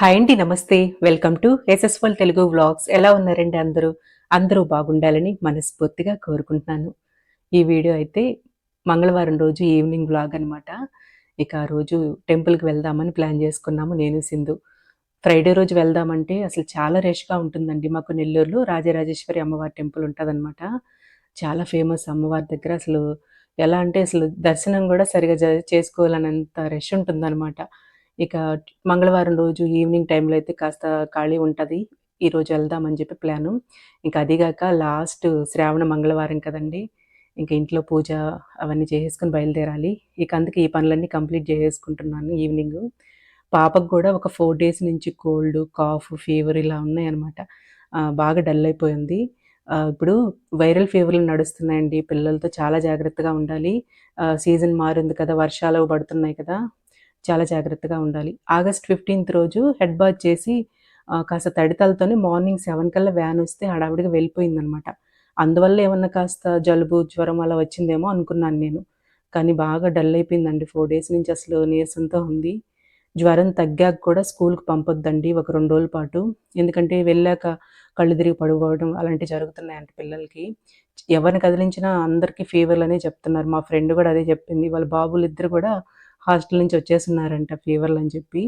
Hi అండి నమస్తే. Welcome to ఎస్ఎస్వల్ తెలుగు వ్లాగ్స్. ఎలా ఉన్నారండి అందరూ? అందరూ బాగుండాలని మనస్ఫూర్తిగా కోరుకుంటున్నాను. ఈ వీడియో అయితే మంగళవారం రోజు ఈవినింగ్ వ్లాగ్ అనమాట ఇక ఆ రోజు టెంపుల్కి వెళ్దామని ప్లాన్ చేసుకున్నాము నేను సింధు. ఫ్రైడే రోజు వెళ్దామంటే అసలు చాలా రష్గా ఉంటుందండి. మాకు నెల్లూరులో రాజరాజేశ్వరి అమ్మవారి టెంపుల్ ఉంటుందన్నమాట. చాలా ఫేమస్ అమ్మవారి దగ్గర. అసలు ఎలా అంటే అసలు దర్శనం కూడా సరిగా జ- చేసుకోవాలన్నంత రష్ ఉంటుందన్నమాట. ఇక మంగళవారం రోజు ఈవినింగ్ టైంలో అయితే కాస్త ఖాళీ ఉంటుంది. ఈరోజు వెళ్దామని చెప్పి ప్లాను. ఇంకా అదిగాక లాస్ట్ శ్రావణ మంగళవారం కదండి. ఇంకా ఇంట్లో పూజ అవన్నీ చేసేసుకొని బయలుదేరాలి. ఇక అందుకే ఈ పనులన్నీ కంప్లీట్ చేసేసుకుంటున్నాను ఈవినింగ్. పాపకు కూడా ఒక ఫోర్ డేస్ నుంచి కోల్డ్ కాఫ్ ఫీవర్ ఇలా ఉన్నాయన్నమాట. బాగా డల్ అయిపోయింది. ఇప్పుడు వైరల్ ఫీవర్లు నడుస్తున్నాయండి. పిల్లలతో చాలా జాగ్రత్తగా ఉండాలి. సీజన్ మారింది కదా వర్షాలు పడుతున్నాయి కదా. చాలా జాగ్రత్తగా ఉండాలి. ఆగస్ట్ ఫిఫ్టీన్త్ రోజు హెడ్ బాత్ చేసి కాస్త తడితలతోనే మార్నింగ్ సెవెన్ కల్లా వ్యాన్ వస్తే హడావిడిగా వెళ్ళిపోయిందనమాట. అందువల్ల ఏమన్నా కాస్త జలుబు జ్వరం అలా వచ్చిందేమో అనుకున్నాను నేను. కానీ బాగా డల్ అయిపోయిందండి. ఫోర్ డేస్ నుంచి అసలు నీరసంతో ఉంది. జ్వరం తగ్గాక కూడా స్కూల్కి పంపొద్దండి ఒక రెండు రోజుల పాటు. ఎందుకంటే వెళ్ళాక కళ్ళు తిరిగి పడిపోవడం అలాంటివి జరుగుతున్నాయంట పిల్లలకి. ఎవరిని కదిలించినా అందరికీ ఫీవర్లు అనే చెప్తున్నారు. మా ఫ్రెండ్ కూడా అదే చెప్పింది. వాళ్ళ బాబులు ఇద్దరు కూడా హాస్టల్ నుంచి వచ్చేస్తున్నారంట ఫీవర్లు అని చెప్పి.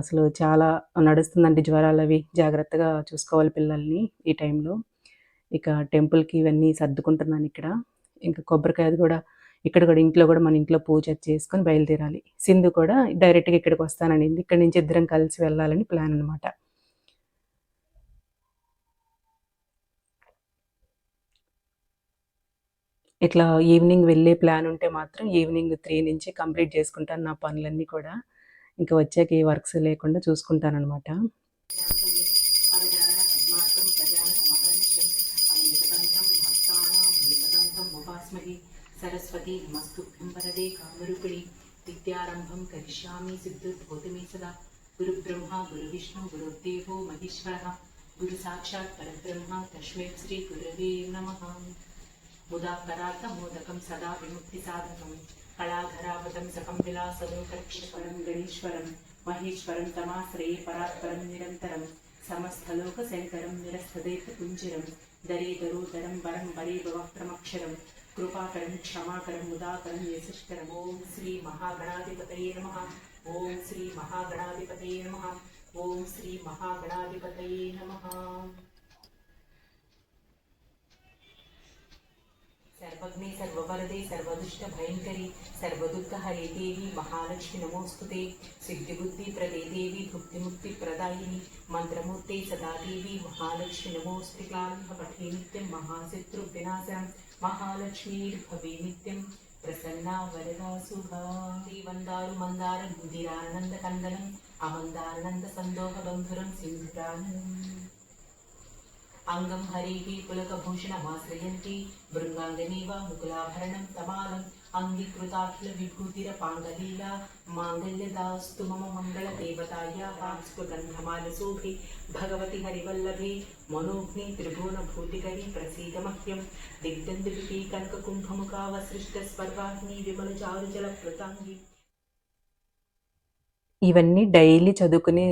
అసలు చాలా నడుస్తుందండి జ్వరాలు అవి. జాగ్రత్తగా చూసుకోవాలి పిల్లల్ని ఈ టైంలో ఇక టెంపుల్కి ఇవన్నీ సర్దుకుంటున్నాను ఇక్కడ. ఇంకా కొబ్బరికాయది కూడా ఇక్కడ కూడా ఇంట్లో కూడా మన ఇంట్లో పూజ చేసుకొని బయలుదేరాలి. సింధు కూడా డైరెక్ట్గా ఇక్కడికి వస్తాననింది. ఇక్కడ నుంచి ఇద్దరం కలిసి వెళ్ళాలని ప్లాన్ అనమాట ఇట్లా ఈవినింగ్ వెళ్ళే ప్లాన్ ఉంటే మాత్రం ఈవినింగ్ త్రీ నుంచి కంప్లీట్ చేసుకుంటాను నా పనులన్నీ కూడా. ఇంకా వచ్చాక ఏ వర్క్స్ లేకుండా చూసుకుంటాను అనమాట సరస్వతి నమస్తుభ్యం వరదే కామరూపిణి విద్యారంభం కరిష్యామి సిద్ధుద్భూతమే సదా గురు బ్రహ్మ గురు విష్ణు గురుదేవో మహేశ్వర. గురు సాక్షాత్ పరబ్రహ్మ తస్మై శ్రీ గురవే నమ. ముదాకరాత మోదకం సదా విముక్తి సాధకం కళాధరావతం సకం విలాసలోకరక్షపరం గణేశ్వరం మహేశ్వరం తమాశ్రయే పరాత్పరం నిరంతరం సమస్తలోక శంకరం నిరస్తదేత కుంజరం దరేదరోదరం వరం వరే వక్రమక్షరం కృపాకరం క్షమాకరం ముదాకరం యశస్కరం ఓం శ్రీ మహాగణాధిపతయే నమ ఓం శ్రీ మహాగణాధిపతయే నమ ఓం శ్రీ మహాగణాధిపతయే నమ సర్వజ్ఞే సర్వవరదే సర్వదుష్ట భయంకరి సర్వదుఃఖ హరే దేవి మహాలక్ష్మి నమోస్తుతే సిద్ధిబుద్ధి ప్రదే దేవి భుక్తిముక్తి ప్రదాయిని మంత్రమూర్తే సదాదేవి మహాలక్ష్మి నమోస్తి క్లాంహ పఠే నిత్యం మహాశత్రు వినాశం మహాలక్ష్మీర్భవే నిత్యం ప్రసన్నా వరదా సుభా మందార బుద్ధిరానంద కందనం అమందానంద సందోహ బంధురం సింధురానందం అంగం హరిహి పులకభూషణమాశ్రయంతి బృంగాంగనీవ ముకులాభరణం తమాలం అంగీకృతాఖిల విభూతిర పాంగలీలా మాంగల్యదాస్తు మమ మంగళ దేవతాయా స్ఫుగంధమాలశోభి భగవతి హరివల్లభే మనోగ్ని త్రిభువన భూతికరి ప్రసీద మహ్యం దిగ్దందికి కనక కుంభముఖావసృష్ట స్వర్వాగ్ని విమల చారుజల కృతాంగి ఇవన్నీ డైలీ చదువుకునే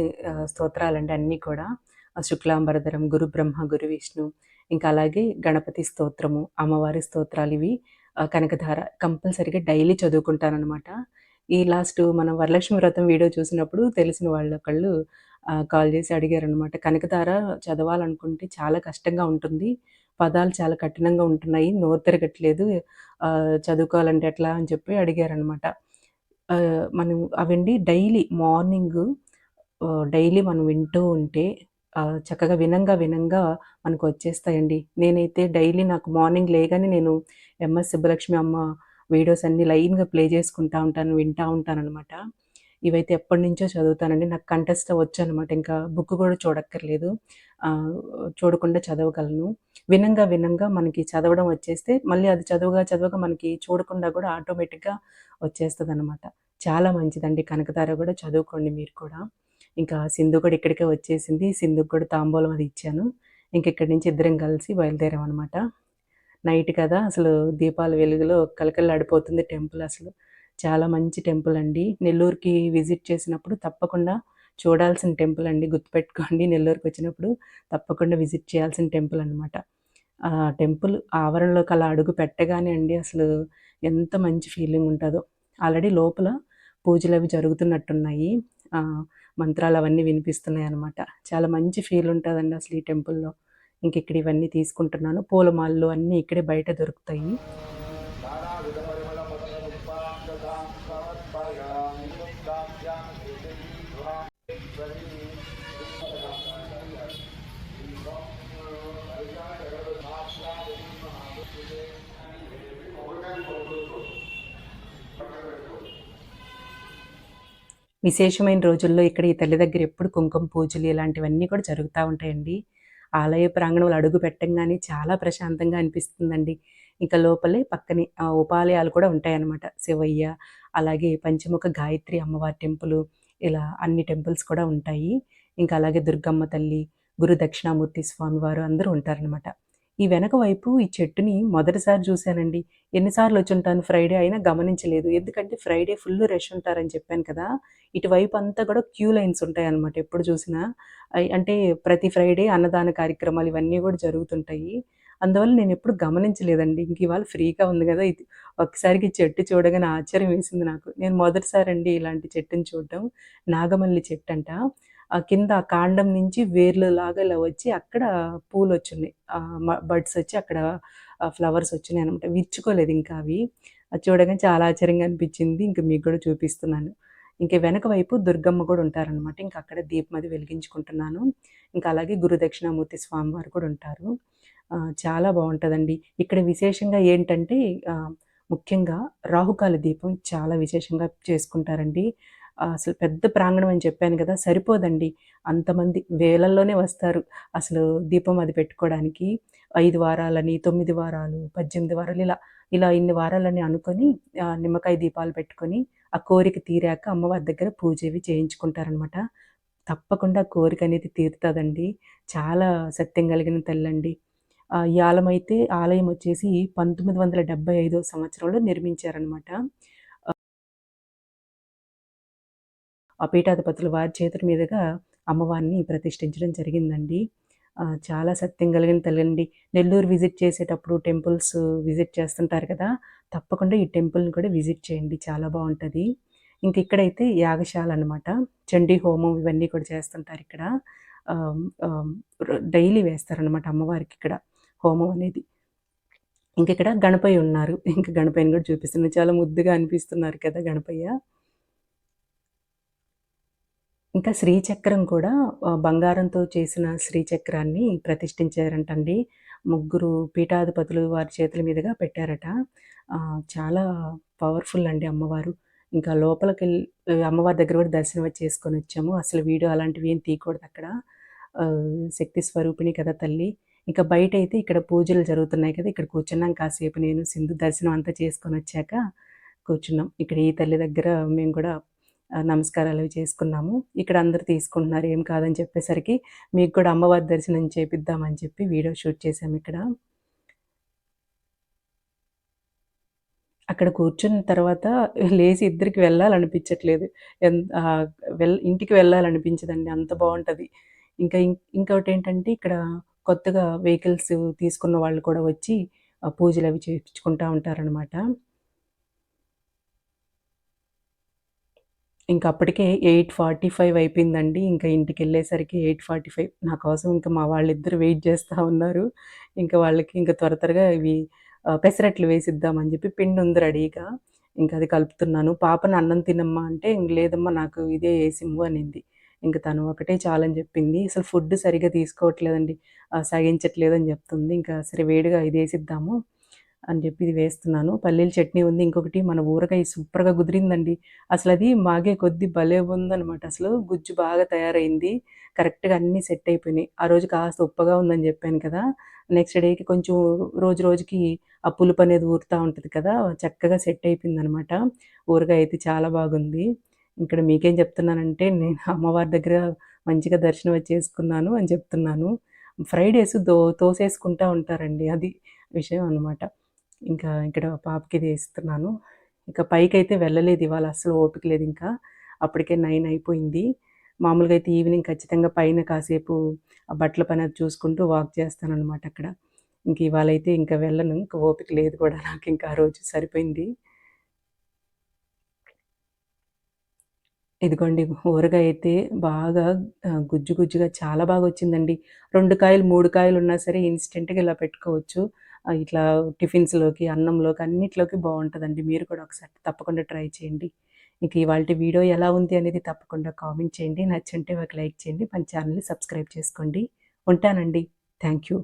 స్తోత్రాలండి అన్నీ కూడా. శుక్లాంబరధరం గురు బ్రహ్మ గురు విష్ణు ఇంకా అలాగే గణపతి స్తోత్రము అమ్మవారి స్తోత్రాలు ఇవి కనకధార కంపల్సరీగా డైలీ చదువుకుంటానమాట ఈ లాస్ట్ మనం వరలక్ష్మి వ్రతం వీడియో చూసినప్పుడు తెలిసిన వాళ్ళు ఒకళ్ళు కాల్ చేసి అడిగారు అనమాట కనకధార చదవాలనుకుంటే చాలా కష్టంగా ఉంటుంది. పదాలు చాలా కఠినంగా ఉంటున్నాయి. నోరు తిరగట్లేదు. చదువుకోవాలంటే ఎట్లా అని చెప్పి అడిగారనమాట మనం అవండి డైలీ మార్నింగ్ డైలీ మనం వింటూ ఉంటే చక్కగా వినంగా వినంగా మనకు వచ్చేస్తాయండి నేనైతే డైలీ నాకు మార్నింగ్ లేగానే నేను ఎంఎస్ సుబ్బలక్ష్మి అమ్మ వీడియోస్ అన్ని లైన్గా ప్లే చేసుకుంటా ఉంటాను వింటా ఉంటాను అనమాట ఇవైతే ఎప్పటి నుంచో చదువుతానండి. నాకు కంటెస్ట్ వచ్చు అనమాట ఇంకా బుక్ కూడా చూడక్కర్లేదు. చూడకుండా చదవగలను. వినంగా వినంగా మనకి చదవడం వచ్చేస్తే మళ్ళీ అది చదువుగా చదవగా మనకి చూడకుండా కూడా ఆటోమేటిక్గా వచ్చేస్తుంది అనమాట చాలా మంచిదండి. కనకతార కూడా చదువుకోండి మీరు కూడా. ఇంకా సింధు కూడా ఇక్కడికే వచ్చేసింది. సింధుకు కూడా తాంబూలం అది ఇచ్చాను. ఇంక ఇక్కడి నుంచి ఇద్దరం కలిసి బయలుదేరాం అనమాట నైట్ కదా అసలు దీపాల వెలుగులో కలకల్లాడిపోతుంది టెంపుల్ అసలు. చాలా మంచి టెంపుల్ అండి. నెల్లూరుకి విజిట్ చేసినప్పుడు తప్పకుండా చూడాల్సిన టెంపుల్ అండి. గుర్తుపెట్టుకోండి నెల్లూరుకి వచ్చినప్పుడు తప్పకుండా విజిట్ చేయాల్సిన టెంపుల్ అనమాట ఆ టెంపుల్ ఆవరణలోకి అలా అడుగు పెట్టగానే అండి అసలు ఎంత మంచి ఫీలింగ్ ఉంటుందో. ఆల్రెడీ లోపల పూజలు అవి జరుగుతున్నట్టున్నాయి. మంత్రాలు అవన్నీ వినిపిస్తున్నాయి అనమాట చాలా మంచి ఫీల్ ఉంటుందండి అసలు ఈ టెంపుల్లో ఇంక ఇక్కడ ఇవన్నీ తీసుకుంటున్నాను. పూలమాలలు అన్నీ ఇక్కడే బయట దొరుకుతాయి. విశేషమైన రోజుల్లో ఇక్కడ ఈ తల్లి దగ్గర ఎప్పుడు కుంకుమ పూజలు ఇలాంటివన్నీ కూడా జరుగుతూ ఉంటాయండి. ఆలయ ప్రాంగణంలో అడుగు పెట్టంగానే చాలా ప్రశాంతంగా అనిపిస్తుందండి. ఇంకా లోపలే పక్కనే ఉపాలయాలు కూడా ఉంటాయన్నమాట. శివయ్య అలాగే పంచముఖ గాయత్రి అమ్మవారి టెంపుల్ ఇలా అన్ని టెంపుల్స్ కూడా ఉంటాయి. ఇంకా అలాగే దుర్గమ్మ తల్లి గురు దక్షిణామూర్తి స్వామివారు అందరూ ఉంటారనమాట ఈ వెనక వైపు ఈ చెట్టుని మొదటిసారి చూశానండి. ఎన్నిసార్లు వచ్చి ఉంటాను ఫ్రైడే అయినా గమనించలేదు. ఎందుకంటే ఫ్రైడే ఫుల్ రష్ ఉంటారని చెప్పాను కదా. ఇటువైపు అంతా కూడా క్యూ లైన్స్ ఉంటాయి అనమాట ఎప్పుడు చూసినా. అంటే ప్రతి ఫ్రైడే అన్నదాన కార్యక్రమాలు ఇవన్నీ కూడా జరుగుతుంటాయి. అందువల్ల నేను ఎప్పుడు గమనించలేదండి. ఇంక ఇవాళ ఫ్రీగా ఉంది కదా. ఇది ఒకసారికి చెట్టు చూడగానే ఆశ్చర్యం వేసింది నాకు. నేను మొదటిసారి అండి ఇలాంటి చెట్టుని చూడటం నాగమల్లి చెట్టు అంట కింద కాండం నుంచి వేర్లు లాగా ఇలా వచ్చి అక్కడ పూలు వచ్చినాయి బర్డ్స్ వచ్చి అక్కడ ఫ్లవర్స్ వచ్చినాయి అనమాట విచ్చుకోలేదు ఇంకా అవి. అది చూడగానే చాలా ఆశ్చర్యంగా అనిపించింది. ఇంకా మీకు కూడా చూపిస్తున్నాను. ఇంకా వెనక వైపు దుర్గమ్మ కూడా ఉంటారనమాట ఇంకా అక్కడ దీపం అది వెలిగించుకుంటున్నాను. ఇంకా అలాగే గురు దక్షిణామూర్తి స్వామివారు కూడా ఉంటారు. చాలా బాగుంటుందండి. ఇక్కడ విశేషంగా ఏంటంటే ముఖ్యంగా రాహుకాల దీపం చాలా విశేషంగా చేసుకుంటారండి. అసలు పెద్ద ప్రాంగణం అని చెప్పాను కదా సరిపోదండి. అంతమంది వేలల్లోనే వస్తారు. అసలు దీపం అది పెట్టుకోవడానికి ఐదు వారాలని తొమ్మిది వారాలు పద్దెనిమిది వారాలు ఇలా ఇలా ఇన్ని వారాలని అనుకొని నిమ్మకాయ దీపాలు పెట్టుకొని ఆ కోరిక తీరాక అమ్మవారి దగ్గర పూజవి చేయించుకుంటారనమాట తప్పకుండా కోరిక అనేది తీరుతుందండి. చాలా సత్యం కలిగిన తల్లండి. ఈ ఆలయం అయితే ఆలయం వచ్చేసి పంతొమ్మిది వందల డెబ్బై ఐదో సంవత్సరంలో నిర్మించారనమాట ఆ పీఠాధిపతులు వారి చేతుల మీదుగా అమ్మవారిని ప్రతిష్ఠించడం జరిగిందండి. చాలా సత్యం కలిగిన తల్లండి. నెల్లూరు విజిట్ చేసేటప్పుడు టెంపుల్స్ విజిట్ చేస్తుంటారు కదా తప్పకుండా ఈ టెంపుల్ని కూడా విజిట్ చేయండి. చాలా బాగుంటుంది. ఇంక ఇక్కడైతే యాగశాల అనమాట చండీ హోమం ఇవన్నీ కూడా చేస్తుంటారు ఇక్కడ. డైలీ వేస్తారనమాట అమ్మవారికి ఇక్కడ హోమం అనేది. ఇంక ఇక్కడ గణపయ్య ఉన్నారు. ఇంక గణపయ్యని కూడా చూపిస్తున్నారు చాలా ముద్దుగా అనిపిస్తున్నారు కదా గణపయ్య. ఇంకా శ్రీచక్రం కూడా బంగారంతో చేసిన శ్రీచక్రాన్ని ప్రతిష్ఠించారంటండి. ముగ్గురు పీఠాధిపతులు వారి చేతుల మీదుగా పెట్టారట. చాలా పవర్ఫుల్ అండి అమ్మవారు. ఇంకా లోపలికి వెళ్ళి అమ్మవారి దగ్గర కూడా దర్శనం చేసుకొని వచ్చాము. అసలు వీడియో అలాంటివి ఏం తీయకూడదు అక్కడ. శక్తి స్వరూపిణి కదా తల్లి. ఇంకా బయట అయితే ఇక్కడ పూజలు జరుగుతున్నాయి కదా ఇక్కడ కూర్చున్నాం కాసేపు నేను సింధు దర్శనం అంతా చేసుకొని వచ్చాక కూర్చున్నాం. ఇక్కడ ఈ తల్లి దగ్గర మేము కూడా నమస్కారాలు అవి చేసుకున్నాము. ఇక్కడ అందరు తీసుకుంటున్నారు ఏం కాదని చెప్పేసరికి మీకు కూడా అమ్మవారి దర్శనం చేపిద్దామని చెప్పి వీడియో షూట్ చేసాము ఇక్కడ. అక్కడ కూర్చున్న తర్వాత లేచి ఇద్దరికి వెళ్ళాలనిపించట్లేదు. వెల్ ఇంటికి వెళ్ళాలనిపించదండి అంత బాగుంటుంది. ఇంకా ఇంకొకటి ఏంటంటే ఇక్కడ కొత్తగా వెహికల్స్ తీసుకున్న వాళ్ళు కూడా వచ్చి పూజలు అవి చేయించుకుంటూ ఉంటారనమాట ఇంకా అప్పటికే ఎయిట్ ఫార్టీ ఫైవ్ అయిపోయిందండి. ఇంకా ఇంటికి వెళ్ళేసరికి ఎయిట్ ఫార్టీ ఫైవ్. నా కోసం ఇంకా మా వాళ్ళిద్దరు వెయిట్ చేస్తూ ఉన్నారు. ఇంకా వాళ్ళకి ఇంకా త్వర త్వరగా ఇవి పెసరట్లు వేసిద్దామని చెప్పి పిండి ఉంది రెడీగా. ఇంకా అది కలుపుతున్నాను. పాపను అన్నం తినమ్మా అంటే ఇంక లేదమ్మా నాకు ఇదే వేసిమ్ము అనింది. ఇంకా తను ఒకటే చాలని చెప్పింది. అసలు ఫుడ్ సరిగా తీసుకోవట్లేదండి. సగించట్లేదని చెప్తుంది. ఇంకా సరే వేడిగా ఇది వేసిద్దాము. అని చెప్పి ఇది వేస్తున్నాను. పల్లీల చట్నీ ఉంది. ఇంకొకటి మన ఊరగాయ సూపర్గా కుదిరిందండి. అసలు అది మాగే కొద్ది భలే ఉందనమాట అసలు గుజ్జు బాగా తయారైంది. కరెక్ట్గా అన్నీ సెట్ అయిపోయినాయి. ఆ రోజు కాస్త ఉప్పగా ఉందని చెప్పాను కదా. నెక్స్ట్ డేకి కొంచెం రోజు రోజుకి ఆ పులుపు అనేది ఊరుతూ ఉంటుంది కదా. చక్కగా సెట్ అయిపోయింది అనమాట ఊరగాయ అయితే చాలా బాగుంది. ఇక్కడ మీకేం చెప్తున్నానంటే నేను అమ్మవారి దగ్గర మంచిగా దర్శనం చేసుకున్నాను అని చెప్తున్నాను. ఫ్రైడేస్ దో తోసేసుకుంటూ ఉంటారండి. అది విషయం అనమాట ఇంకా ఇక్కడ పాపకి వేస్తున్నాను. ఇంకా పైకి అయితే వెళ్ళలేదు ఇవాళ అసలు ఓపిక లేదు ఇంకా. అప్పటికే నైన్ అయిపోయింది. మామూలుగా అయితే ఈవినింగ్ ఖచ్చితంగా పైన కాసేపు ఆ బట్టల పని అది చూసుకుంటూ వాక్ చేస్తానన్నమాట అక్కడ. ఇంక ఇవాళ అయితే ఇంకా వెళ్ళను. ఇంకా ఓపిక లేదు కూడా నాకు ఇంకా ఆ రోజు సరిపోయింది. ఇదిగోండి ఊరగా అయితే బాగా గుజ్జు గుజ్జుగా చాలా బాగా వచ్చిందండి. రెండు కాయలు, మూడు కాయలు ఉన్నా సరే ఇన్‌స్టెంట్‌గా ఇలా పెట్టుకోవచ్చు. ఇట్లా టిఫిన్స్‌లోకి, అన్నంలోకి అన్నిట్లోకి బాగుంటుందండి మీరు కూడా ఒకసారి తప్పకుండా ట్రై చేయండి. మీకు ఇవాళ వీడియో ఎలా ఉంది అనేది తప్పకుండా కామెంట్ చేయండి. నచ్చుంటే ఒక లైక్ చేయండి. మన ఛానల్ని సబ్స్క్రైబ్ చేసుకోండి. ఉంటానండి. Thank you.